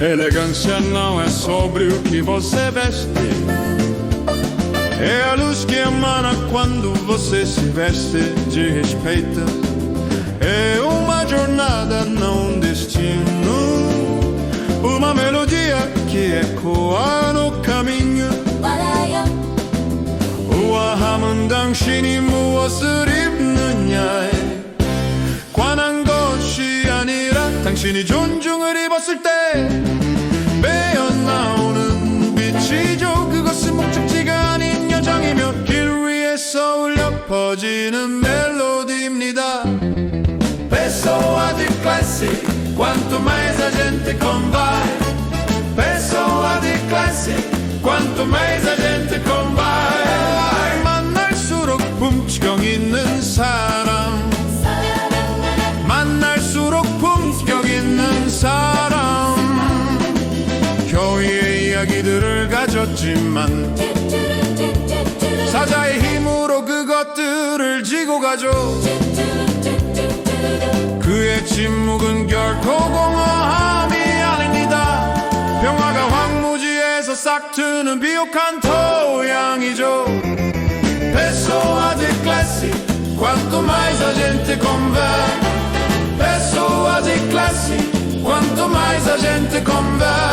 Elegância não é sobre o que você veste, é a luz que emana quando você se veste de respeito. É uma jornada, não um destino. Uma melodia que ecoa no caminho. Ua hamandan shinimu nunyai. 당신이 존중을 입었을 때 배어나오는 빛이죠 그것은 목적지가 아닌 여정이며 길 위에서 울려 퍼지는 멜로디입니다 Pessoa de classe, quanto mais a gente convai Pessoa de classe, quanto mais a gente 교회의 이야기들을 가졌지만 사자의 힘으로 그것들을 지고 가죠 그의 침묵은 결코 공허함이 아닙니다 평화가 황무지에서 싹트는 비옥한 토양이죠 Pessoa de classe, quanto mais a gente convém. Pessoa de classe, quanto mais a gente convém.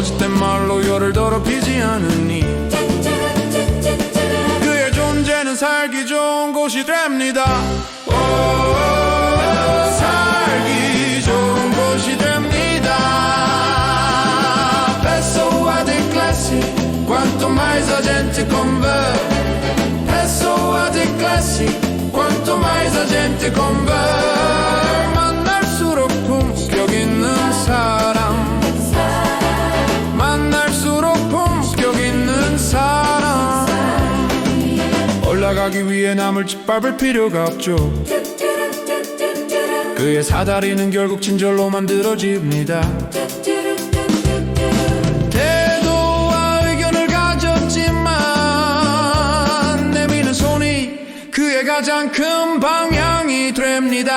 거짓된 말로 열을 더럽히지 않으니 그의 존재는 살기 좋은 곳이 됩니다. 오, 살기 좋은 곳이 됩니다. Pessoa de classe, quanto mais a gente convém. Pessoa de classe, quanto mais a gente convém. 남을 짓밟을 필요가 없죠 그의 사다리는 결국 진절로 만들어집니다 태도와 의견을 가졌지만 내미는 손이 그의 가장 큰 방향이 됩니다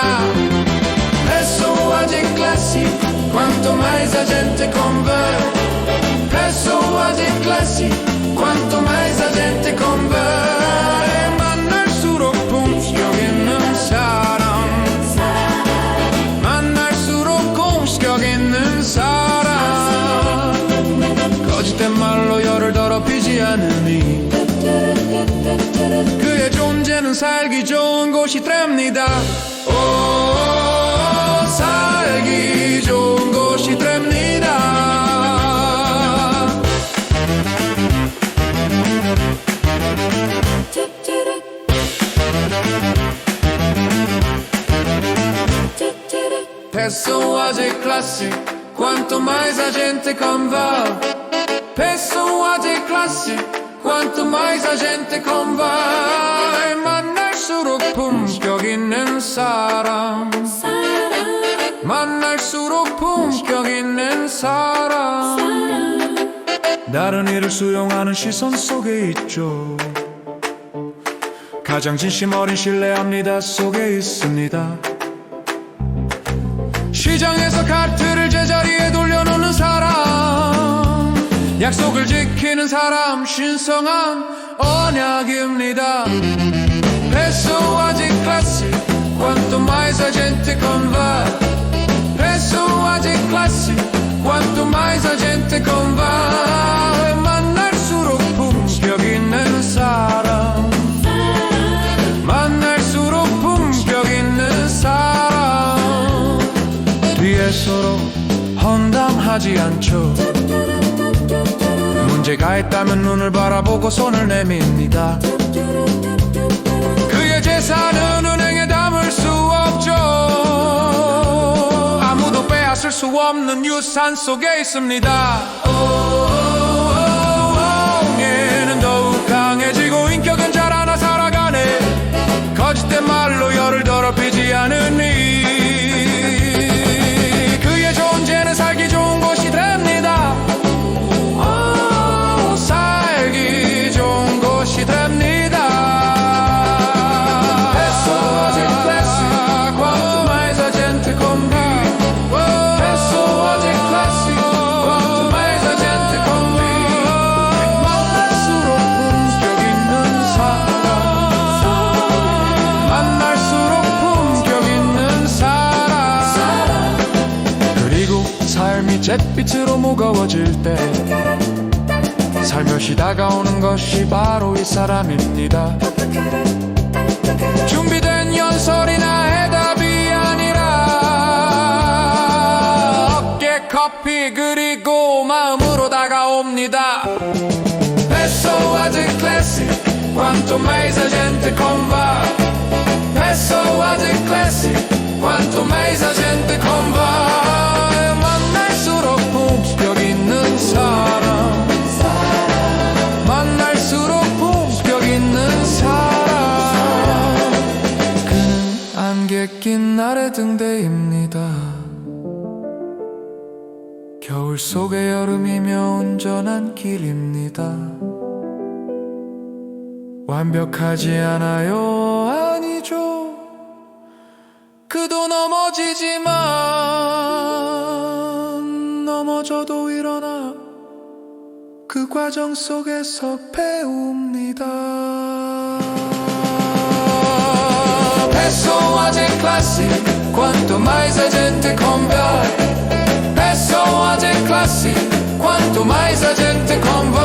Pessoa de classe, quanto mais a gente convém Pessoa de classe, quanto mais a gente convém 더럽히지 않으니 그의 존재는 살기 좋은 곳이 됩니다 오 살기 좋은 곳이 됩니다 Pessoa de classe, quanto mais a gente convive. Pessoa de classe, quanto mais a gente convive. 만날수록 품격 있는 사람. 만날수록 품격 있는 사람. 다른 이를 수용하는 시선 속에 있죠. 가장 진심 어린 신뢰합니다 속에 있습니다. 약속을 지키는 사람 신성한 언약입니다 Pessoa de classe Quanto mais a gente convém Pessoa de classe Quanto mais a gente convém 만날수록 품격 있는 사람 만날수록 품격 있는 사람 뒤에 서로 헌담하지 않죠 문제가 있다면 눈을 바라보고 손을 내밉니다. 그의 재산은 은행에 담을 수 없죠. 아무도 빼앗을 수 없는 유산 속에 있습니다 잿빛으로 무거워질 때 살며시 다가오는 것이 바로 이 사람입니다 준비된 연설이나 해답이 아니라 어깨 커피 그리고 마음으로 다가옵니다 Peso azi classic quanto mais a gente conva Peso azi classic quanto mais a gente 안개 낀 날의 등대입니다. 겨울 속의 여름이며 온전한 길입니다. 완벽하지 않아요 아니죠? 그도 넘어지지만 넘어져도 일어나 그 과정 속에서 배웁니다. Penso a classe, quanto mai sa gente comprare. Penso a classe, quanto mai sa gente comprare.